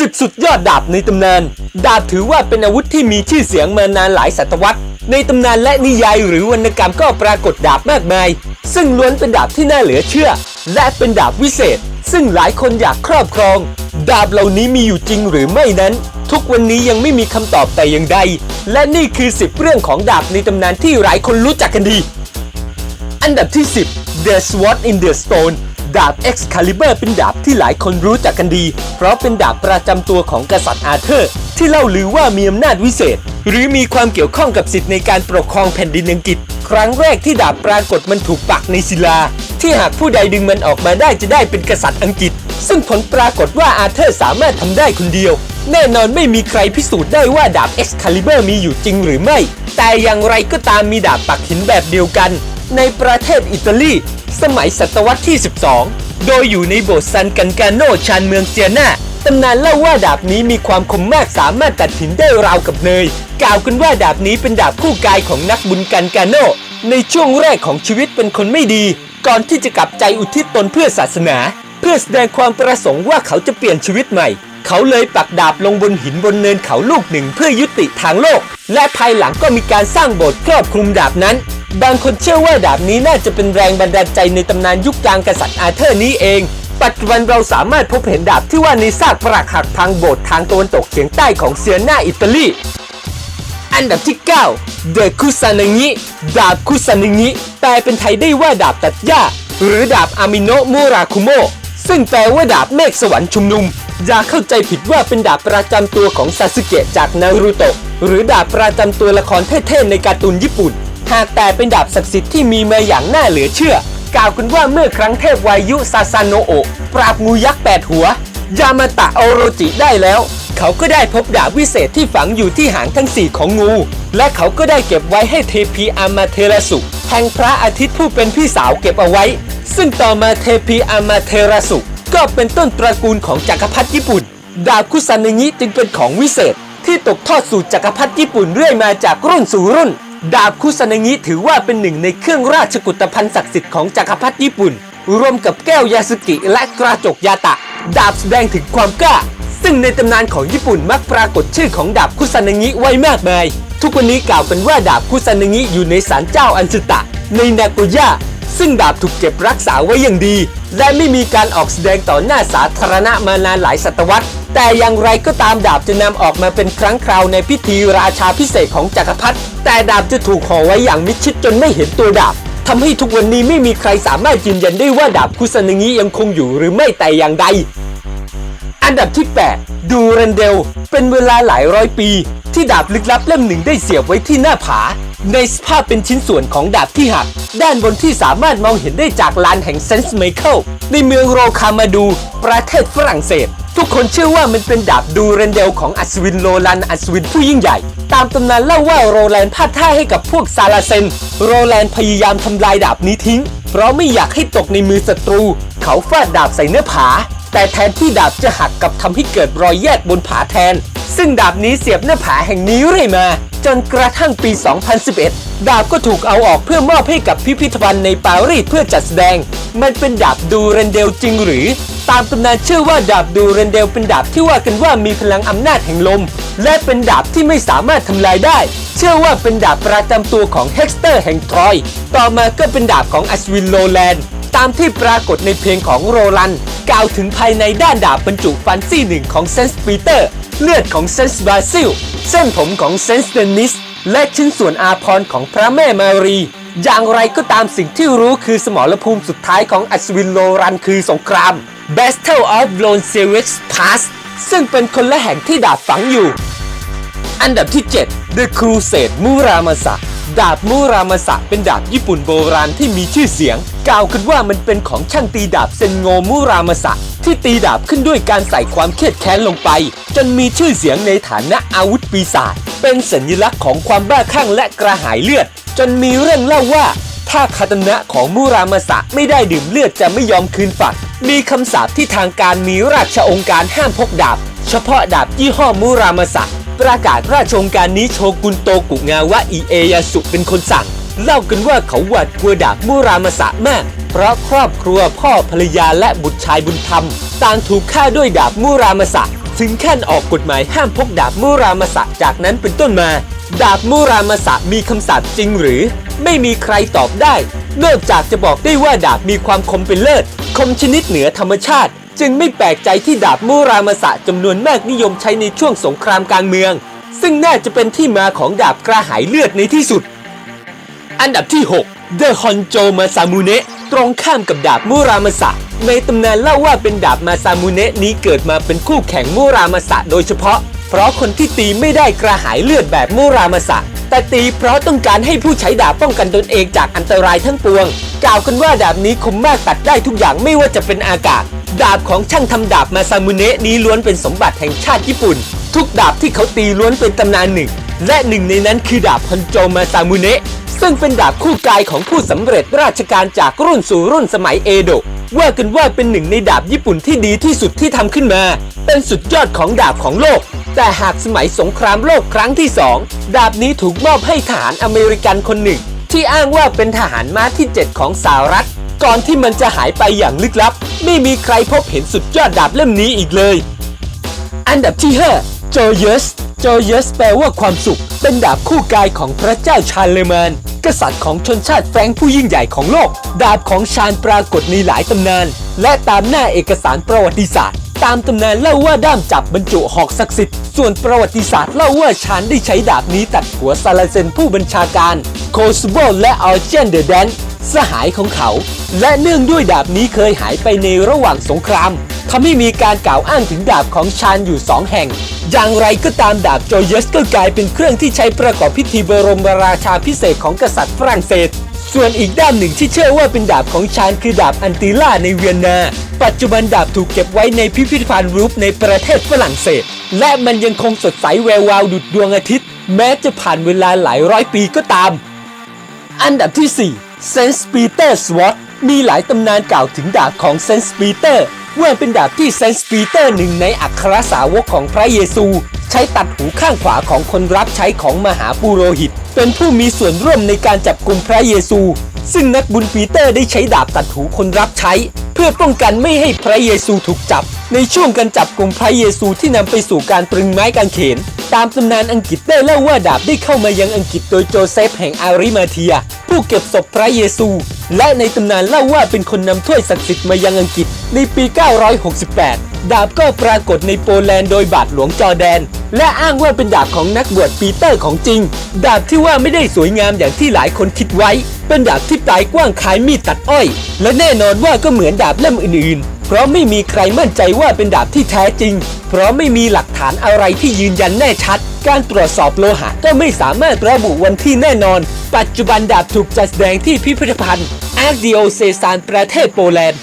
สิบสุดยอดดาบในตำนาน ดาบถือว่าเป็นอาวุธที่มีชื่อเสียงมานานหลายศตวรรษ ในตำนานและนิยายหรือวรรณกรรมก็ปรากฏดาบมากมาย ซึ่งล้วนเป็นดาบที่น่าเหลือเชื่อ และเป็นดาบวิเศษ ซึ่งหลายคนอยากครอบครอง ดาบเหล่านี้มีอยู่จริงหรือไม่นั้น ทุกวันนี้ยังไม่มีคำตอบแต่อย่างใด และนี่คือ 10 เรื่องของดาบในตำนานที่หลายคนรู้จักกันดี อันดับที่ 10 The Sword in the Stone ดาบ Excalibur เป็นดาบที่หลายคนรู้จักกันดี เพราะเป็นดาบประจำตัวของกษัตริย์อาเธอร์ ที่เล่าลือว่ามีอำนาจวิเศษ หรือมีความเกี่ยวข้องกับสิทธิ์ในการปกครองแผ่นดินอังกฤษ ครั้งแรกที่ดาบปรากฏมันถูกปักในศิลา ที่หากผู้ใดดึงมันออกมาได้จะได้เป็นกษัตริย์อังกฤษ ซึ่งผลปรากฏว่าอาเธอร์สามารถทำได้คนเดียว แน่นอนไม่มีใครพิสูจน์ได้ว่าดาบ Excalibur มีอยู่จริงหรือไม่ แต่อย่างไรก็ตามมีดาบปักหินแบบเดียวกัน ในประเทศอิตาลี สมัยศตวรรษที่ 12 โดยอยู่ในโบสถ์ซันกันกาโนชานเมืองเซียนาตำนานเล่าว่าดาบนี้มีความคมมากสามารถตัดหินได้ราวกับเนย กล่าวกันว่าดาบนี้เป็นดาบคู่กายของนักบุญกันกาโน ในช่วงแรกของชีวิตเป็นคนไม่ดี ก่อนที่จะกลับใจอุทิศตนเพื่อศาสนา เพื่อแสดงความประสงค์ว่าเขาจะเปลี่ยนชีวิตใหม่ เขาเลยปักดาบลงบนหินบนเนินเขาลูกหนึ่งเพื่อยุติทางโลก และภายหลังก็มีการสร้างโบสถ์ครอบคลุมดาบนั้น บางคนเชื่อว่าดาบนี้น่าจะเป็นแรงบันดาลใจในตำนานยุคกลางกษัตริย์อาเธอร์นี้เอง ปัจจุบันเราสามารถพบเห็นดาบที่ว่าในซากปรักหักพังโบสถ์ทางตะวันตกเฉียงใต้ของเซียนาอิตาลี อันดับที่9 The Kusanagi ดาบคุซานิงิแปลเป็นไทยได้ว่าดาบตัดหญ้า หรือดาบอามิโนะมูราคุโมะซึ่งแปลว่าดาบเมฆสวรรค์ชุมนุม อย่าเข้าใจผิดว่าเป็นดาบประจำตัวของซาสึเกะจากนารูโตะหรือดาบประจำตัวละครเท่ๆในการ์ตูนญี่ปุ่น หากแต่เป็นดาบศักดิ์สิทธิ์ที่มีมาอย่างน่าเหลือเชื่อ กล่าวกันว่าเมื่อครั้งเทพวายุซาซาโนโอะปราบงูยักษ์แปดหัว ยามาตะโอโรจิได้แล้ว เขาก็ได้พบดาบวิเศษที่ฝังอยู่ที่หางทั้งสี่ของงู และเขาก็ได้เก็บไว้ให้เทพีอามาเทราสุแห่งพระอาทิตย์ผู้เป็นพี่สาวเก็บเอาไว้ ซึ่งต่อมาเทพีอามาเทราสุก็เป็นต้นตระกูลของจักรพรรดิญี่ปุ่น ดาบคุซันงิจึงเป็นของวิเศษ ที่ตกทอดสู่จักรพรรดิญี่ปุ่นเรื่อยมาจากรุ่นสู่รุ่น ดาบคุซันงิถือว่าเป็นหนึ่งในเครื่องราชกุฏภัณฑ์ศักดิ์สิทธิ์ของจักรพรรดิญี่ปุ่น รวมกับแก้วยาสึกิและกระจกยาตะ ดาบแสดงถึงความกล้า ซึ่งในตำนานของญี่ปุ่นมักปรากฏชื่อของดาบคุซันงิไว้มากมาย ทุกวันนี้กล่าวกันว่าดาบคุซันงิอยู่ในศาลเจ้าอันสึตะ ในนาโกย่า ซึ่งดาบถูกเก็บรักษาไว้อย่างดี และไม่มีการออกแสดงต่อหน้าสาธารณะมานานหลายศตวรรษ แต่อย่างไรก็ตามดาบจะนำออกมาเป็นครั้งคราวในพิธีราชาพิเศษของจักรพรรดิแต่ดาบจะถูกห่อไว้อย่างมิดชิดจนไม่เห็นตัวดาบทำให้ทุกวันนี้ไม่มีใครสามารถยืนยันได้ว่าดาบคุซันงิยังคงอยู่หรือไม่แต่อย่างใด อันดับที่ 8 ดูเรนเดล เป็นเวลาหลายร้อยปี ที่ดาบลึกลับเล่มหนึ่งได้เสียบไว้ที่หน้าผา ในสภาพเป็นชิ้นส่วนของดาบที่หัก ด้านบนที่สามารถมองเห็นได้จากลานแห่งเซนส์ไมเคิลในเมืองโรคามาดู ประเทศฝรั่งเศส ทุกคนเชื่อว่ามันเป็นดาบดูเรนเดลของอัศวินโรลันอัศวินผู้ยิ่งใหญ่ ตามตำนานเล่าว่าโรแลนพลาดท่าให้กับพวกซาลาเซน โรแลนพยายามทำลายดาบนี้ทิ้ง เพราะไม่อยากให้ตกในมือศัตรู เขาฟาดดาบใส่เนื้อผา แต่แทนที่ดาบจะหักกับทำให้เกิดรอยแยกบนผาแทน ซึ่งดาบนี้เสียบหน้าผาแห่งนี้เรื่อยมา จนกระทั่งปี 2011 ดาบก็ถูกเอาออกเพื่อมอบให้กับพิพิธภัณฑ์ในปารีสเพื่อจัดแสดง มันเป็นดาบดูเรนเดลจริงหรือ ตามตำนานเชื่อว่าดาบดูเรนเดลเป็นดาบที่ว่ากันว่ามีพลังอำนาจแห่งลม และเป็นดาบที่ไม่สามารถทำลายได้ เชื่อว่าเป็นดาบประจำตัวของเฮกสเตอร์แห่งทรอย ต่อมาก็เป็นดาบของอัศวินโลแลนด์ตามที่ปรากฏในเพลงของโรลัน กล่าวถึงภายในด้านดาบบรรจุฟันซี่หนึ่งของเซนส์ปีเตอร์ เลือดของเซนส์บราซิล เส้นผมของเซนส์เดนิส และชิ้นส่วนอาพรของพระแม่มารี อย่างไรก็ตามสิ่งที่รู้คือสมรภูมิสุดท้ายของอัศวินโลรันคือสงคราม Battle of Lone s e r i x Pass ซึ่งเป็นคนละแห่งที่ดาบฝังอยู่ อันดับที่ 7 The Crusade มูรามาสะ ดาบมูรามาสะเป็นดาบญี่ปุ่นโบราณที่มีชื่อเสียง กล่าวกันว่ามันเป็นของช่างตีดาบเซนโงมูรามาสะ ที่ตีดาบขึ้นด้วยการใส่ความเครียดแค้นลงไป จนมีชื่อเสียงในฐานะอาวุธปีศาจเป็นสัญลักษณ์ของความบ้าคลั่งและกระหายเลือด จนมีเรื่องเล่าว่า ถ้าคาตนะของมูรามาสะไม่ได้ดื่มเลือดจะไม่ยอมคืนฝักมีคำสาปที่ทางการมีราชองค์การห้ามพกดาบ เฉพาะดาบยี่ห้อมูรามาสะ ประกาศราชองการนี้โชกุนโตกุงาวะอิเอยาสุเป็นคนสั่ง เล่ากันว่าเขาหวาดกลัวดาบมูรามาสะมาก เพราะครอบครัวพ่อภรรยาและบุตรชายบุญธรรม ต่างถูกฆ่าด้วยดาบมูรามาสะถึงขั้นออกกฎหมายห้ามพกดาบมุรามาสะจากนั้นเป็นต้นมา ดาบมุรามาสะมีคำสาปจริงหรือ ไม่มีใครตอบได้ นอกจากจะบอกได้ว่าดาบมีความคมเป็นเลิศคมชนิดเหนือธรรมชาติ จึงไม่แปลกใจที่ดาบมุรามาสะจำนวนมากนิยมใช้ในช่วงสงครามกลางเมือง ซึ่งน่าจะเป็นที่มาของดาบกระหายเลือดในที่สุด อันดับที่6 The Honjo Masamune ตรงข้ามกับดาบมุรามาสะในตำนานเล่าว่าเป็นดาบมาซามุเนะนี้เกิดมาเป็นคู่แข่งมุรามาสะโดยเฉพาะ เพราะคนที่ตีไม่ได้กระหายเลือดแบบมุรามาสะแต่ตีเพราะต้องการให้ผู้ใช้ดาบป้องกันตนเองจากอันตรายทั้งปวง กล่าวกันว่าดาบนี้คมมากตัดได้ทุกอย่างไม่ว่าจะเป็นอากาศ ดาบของช่างทำดาบมาซามุเนะนี้ล้วนเป็นสมบัติแห่งชาติญี่ปุ่น ทุกดาบที่เขาตีล้วนเป็นตำนานหนึ่ง และหนึ่งในนั้นคือดาบฮอนโจมาซามุเนะซึ่งเป็นดาบคู่กายของผู้สำเร็จราชการจากรุ่นสู่รุ่นสมัยเอโดะว่ากันว่าเป็นหนึ่งในดาบญี่ปุ่นที่ดีที่สุดที่ทำขึ้นมา เป็นสุดยอดของดาบของโลก แต่หากสมัยสงครามโลกครั้งที่สองดาบนี้ถูกมอบให้ทหารอเมริกันคนหนึ่ง ที่อ้างว่าเป็นทหารม้าที่ 7 ของสหรัฐ ก่อนที่มันจะหายไปอย่างลึกลับ ไม่มีใครพบเห็นสุดยอดดาบเล่มนี้อีกเลย อันดับที่ 5 Joyous Joyous แปลว่าความสุข เป็นดาบคู่กายของพระเจ้าชาร์เลมานกษัตริย์ของชนชาติแฟรงค์ผู้ยิ่งใหญ่ของโลก ดาบของชาญปรากฏในหลายตำนาน และตามหน้าเอกสารประวัติศาสตร์ ตามตำนานเล่าว่าด้ามจับบรรจุหอกศักดิ์สิทธิ์ ส่วนประวัติศาสตร์เล่าว่าชาญได้ใช้ดาบนี้ตัดหัวซาลาเซนผู้บัญชาการ โคสโบและอัลเจนเดอแดน สหายของเขา และเนื่องด้วยดาบนี้เคยหายไปในระหว่างสงครามทำให้มีการกล่าวอ้างถึงดาบของชาญอยู่สองแห่ง อย่างไรก็ตามดาบโจเยสก็กลายเป็นเครื่องที่ใช้ประกอบพิธีบรมราชาพิเศษของกษัตริย์ฝรั่งเศส ส่วนอีกด้านหนึ่งที่เชื่อว่าเป็นดาบของชาญคือดาบอันติล่าในเวียนนา ปัจจุบันดาบถูกเก็บไว้ในพิพิธภัณฑ์รูปในประเทศฝรั่งเศส และมันยังคงสดใสแวววาวดุดดวงอาทิตย์ แม้จะผ่านเวลาหลายร้อยปีก็ตาม อันดับที่ 4 Saint Peter Sword มีหลายตำนานกล่าวถึงดาบของ Saint Peter ว่าเป็นดาบที่ Saint Peter หนึ่งในอัครสาวกของพระเยซู ใช้ตัดหูข้างขวาของคนรับใช้ของมหาปุโรหิต เป็นผู้มีส่วนร่วมในการจับกลุ่มพระเยซู ซึ่งนักบุญปีเตอร์ได้ใช้ดาบตัดหูคนรับใช้ เพื่อป้องกันไม่ให้พระเยซูถูกจับ ในช่วงการจับกลุ่มพระเยซูที่นำไปสู่การตรึงไม้กางเขน ตามตำนานอังกฤษได้เล่าว่าดาบได้เข้ามายังอังกฤษโดยโจเซฟแห่งอาริมาเทีย ผู้เก็บศพพระเยซู และในตำนานเล่าว่าเป็นคนนำถ้วยศักดิ์สิทธิ์มายังอังกฤษในปี 968 ดาบก็ปรากฏในโปแลนด์โดยบาทหลวงจอแดน และอ้างว่าเป็นดาบของนักบวชปีเตอร์ของจริง ดาบที่ว่าไม่ได้สวยงามอย่างที่หลายคนคิดไว้ เป็นดาบที่ปลายกว้างคล้ายมีดตัดอ้อย และแน่นอนว่าก็เหมือนดาบเล่มอื่นๆ เพราะไม่มีใครมั่นใจว่าเป็นดาบที่แท้จริง เพราะไม่มีหลักฐานอะไรที่ยืนยันแน่ชัด การตรวจสอบโลหะก็ไม่สามารถระบุวันที่แน่นอน ปัจจุบันดาบถูกจัดแสดงที่พิพิธภัณฑ์อาร์ดิโอเซซานประเทศโปแลนด์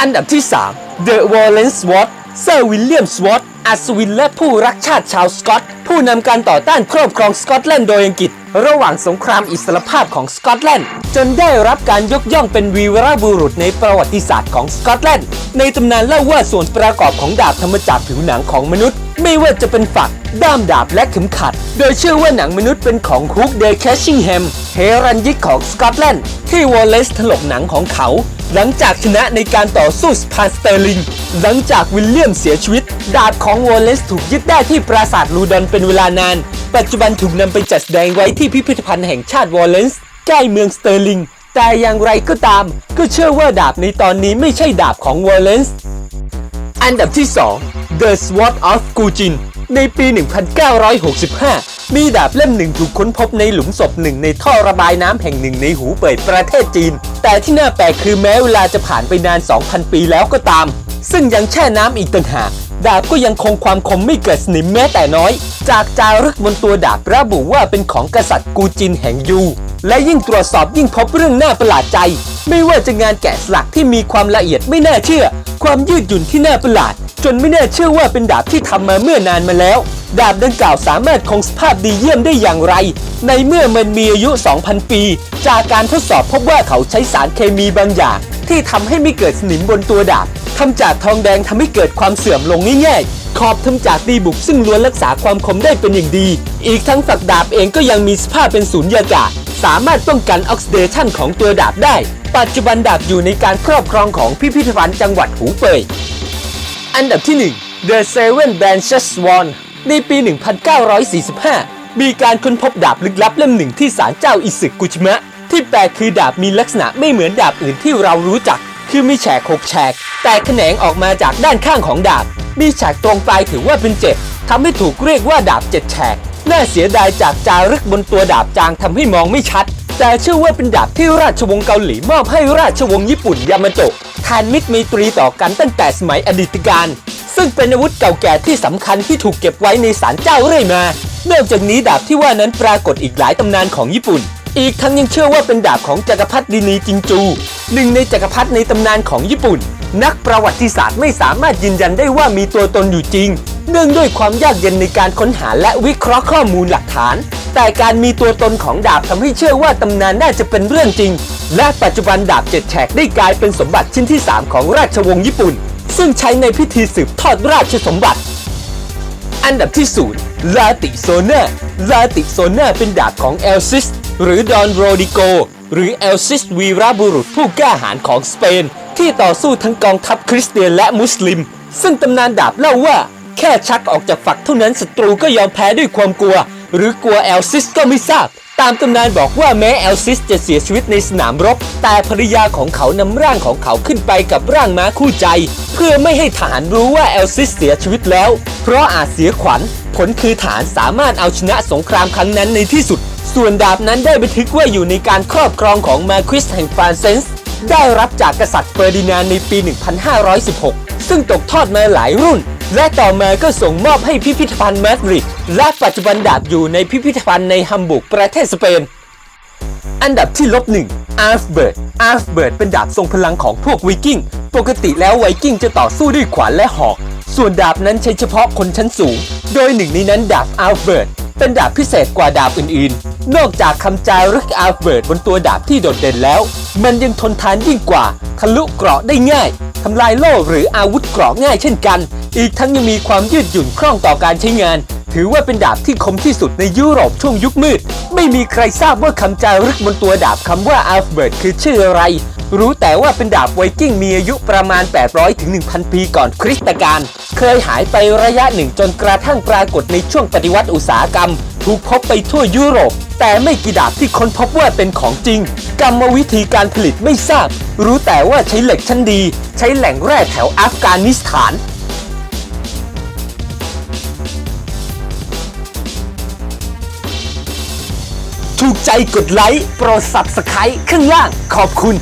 อันดับที่ 3 The w a l l e n s w a t เซอร์วิลเลียมสวอต อัศวินและผู้รักชาติชาวสกอต ผู้นำการต่อต้านครอบครองสกอตแลนด์โดยอังกฤษ ระหว่างสงครามอิสรภาพของสกอตแลนด์ จนได้รับการยกย่องเป็นวีรบุรุษในประวัติศาสตร์ของสกอตแลนด์ ในตำนานเล่าว่าส่วนประกอบของดาบทำมาจากผิวหนังของมนุษย์ ไม่ว่าจะเป็นฝัก ด้ามดาบและเข็มขัด โดยเชื่อว่าหนังมนุษย์เป็นของฮุกเดย์แคชชิงแฮมเฮรันยิกของสกอตแลนด์ที่วอลเลสถลกหนังของเขา หลังจากชนะในการต่อสู้สปานสเตอร์ลิง หลังจากวิลเลียมเสียชีวิต ดาบของวอลเลสถูกยึดได้ที่ปราสาทลูดอนเป็นเวลานาน ปัจจุบันถูกนำไปจัดแสดงไว้ที่พิพิธภัณฑ์แห่งชาติวอลเลนส์ใกล้เมืองสเตอร์ลิง แต่อย่างไรก็ตาม ก็เชื่อว่าดาบในตอนนี้ไม่ใช่ดาบของวอลเลนส์อันดับที่ 2 The Sword of Gujin ในปี 1965 มีดาบเล่มหนึ่งถูกค้นพบในหลุมศพหนึ่งในท่อระบายน้ำแห่งหนึ่งในหูเป่ยประเทศจีน แต่ที่น่าแปลกคือแม้เวลาจะผ่านไปนาน 2,000 ปีแล้วก็ตาม ซึ่งยังแช่น้ำอีกต่างหาก ดาบก็ยังคงความคมไม่เกิดสนิมแม้แต่น้อย จากจารึกบนตัวดาบระบุว่าเป็นของกษัตริย์กูจินแห่งยู และยิ่งตรวจสอบยิ่งพบเรื่องน่าประหลาดใจ ไม่ว่าจะงานแกะสลักที่มีความละเอียดไม่น่าเชื่อ ความยืดหยุ่นที่น่าประหลาด จนไม่น่าเชื่อว่าเป็นดาบที่ทำมาเมื่อนานมาแล้ว ดาบดังกล่าวสามารถคงสภาพดีเยี่ยมได้อย่างไร ในเมื่อมันมีอายุ 2,000 ปี จากการทดสอบพบว่าเขาใช้สารเคมีบางอย่างที่ทำให้ไม่เกิดสนิมบนตัวดาบ ทำจากทองแดงทำให้เกิดความเสื่อมลงง่ายๆ ขอบทำจากดีบุกซึ่งล้วนรักษาความคมได้เป็นอย่างดี อีกทั้งฝักดาบเองก็ยังมีสภาพเป็นสูญญากาศ สามารถป้องกันออกซิเดชันของตัวดาบได้ ปัจจุบันดาบอยู่ในการครอบครองของพิพิธภัณฑ์จังหวัดหูเป่ยอันดับที่ The Seven Branches Swan ในปี 1945 มีการค้นพบดาบลึกลับเล่มหนึ่งที่ศาลเจ้าอิสึกุชิมะ ที่แปลกคือดาบมีลักษณะไม่เหมือนดาบอื่นที่เรารู้จัก คือมีแฉกหกแฉก แต่แขนงออกมาจากด้านข้างของดาบ มีแฉกตรงปลายถือว่าเป็นเจ็ดทำให้ถูกเรียกว่าดาบเจ็ดแฉกน่าเสียดายจากจารึกบนตัวดาบจางทำให้มองไม่ชัด แต่เชื่อว่าเป็นดาบที่ราชวงศ์เกาหลีมอบให้ราชวงศ์ญี่ปุ่นยามาโตะทานมิตรไมตรีต่อกันตั้งแต่สมัยอดีตการ ซึ่งเป็นอาวุธเก่าแก่ที่สำคัญที่ถูกเก็บไว้ในศาลเจ้าเรื่อยมา นอกจากนี้ดาบที่ว่านั้นปรากฏอีกหลายตำนานของญี่ปุ่น อีกทั้งยังเชื่อว่าเป็นดาบของจักรพรรดินีจิงจู หนึ่งในจักรพรรดิในตำนานของญี่ปุ่น นักประวัติศาสตร์ไม่สามารถยืนยันได้ว่ามีตัวตนอยู่จริง เนื่องด้วยความยากเย็นในการค้นหาและวิเคราะห์ข้อมูลหลักฐาน แต่การมีตัวตนของดาบทำให้เชื่อว่าตำนานน่าจะเป็นเรื่องจริง และปัจจุบันดาบเจ็ดแฉกได้กลายเป็นสมบัติชิ้นที่ 3 ของราชวงศ์ญี่ปุ่น ซึ่งใช้ในพิธีสืบทอดราชสมบัติ อันดับที่0ลาติโซนาลาติโซนาเป็นดาบของเอลซิสหรือดอนโรดิโกหรือเอลซิสวีราบุรุษผู้กล้าหาญของสเปน ที่ต่อสู้ทั้งกองทัพคริสเตียนและมุสลิม ซึ่งตำนานดาบเล่าว่า แค่ชักออกจากฝักเท่านั้นศัตรูก็ยอมแพ้ด้วยความกลัว หรือกลัวเอลซิสก็ไม่ทราบ ตามตำนานบอกว่าแม้เอลซิสจะเสียชีวิตในสนามรบ แต่ภรรยาของเขานำร่างของเขาขึ้นไปกับร่างม้าคู่ใจ เพื่อไม่ให้ทหารรู้ว่าเอลซิสเสียชีวิตแล้ว เพราะอาจเสียขวัญ ผลคือฐานสามารถเอาชนะสงครามครั้งนั้นในที่สุด ส่วนดาบนั้นได้บันทึกว่าอยู่ในการครอบครองของมาควิสแห่งฟรานเซนส์ ได้รับจากกษัตริย์เฟอร์ดินานในปี 1516 ซึ่งตกทอดมาหลายรุ่น และต่อมาก็ส่งมอบให้พิพิธภัณฑ์มาดริดและปัจจุบันดาบอยู่ในพิพิธภัณฑ์ในฮัมบูร์กประเทศสเปน อันดับที่ลบหนึ่งอาร์ฟเบิร์ดอาร์ฟเบิร์ดเป็นดาบทรงพลังของพวกไวกิ้ง ปกติแล้วไวกิ้งจะต่อสู้ด้วยขวานและหอก ส่วนดาบนั้นใช้เฉพาะคนชั้นสูง โดยหนึ่งในนั้นดาบอาร์ฟเบิร์ดเป็นดาบพิเศษกว่าดาบอื่นๆ นอกจากคำจารึกอาเบิร์ดบนตัวดาบที่โดดเด่นแล้ว มันยังทนทานยิ่งกว่า ทะลุเกราะได้ง่ายทำลายโล่หรืออาวุธเกราะง่ายเช่นกัน อีกทั้งยังมีความยืดหยุ่นคล่องต่อการใช้งาน ถือว่าเป็นดาบที่คมที่สุดในยุโรปช่วงยุคมืด ไม่มีใครทราบว่าคำจารึกบนตัวดาบคำว่าอัลเบิร์ตคือชื่ออะไร รู้แต่ว่าเป็นดาบไวกิ้งมีอายุประมาณ 800ถึง1,000 ปีก่อนคริสตกาลเคยหายไประยะหนึ่งจนกระทั่งปรากฏในช่วงปฏิวัติอุตสาหกรรมถูกพบไปทั่วยุโรป แต่ไม่กี่ดาบที่ค้นพบว่าเป็นของจริง กรรมวิธีการผลิตไม่ทราบ รู้แต่ว่าใช้เหล็กชั้นดี ใช้แหล่งแร่แถวอัฟกานิสถานถูกใจกดไลค์ โปรด Subscribe ข้างล่างขอบคุณ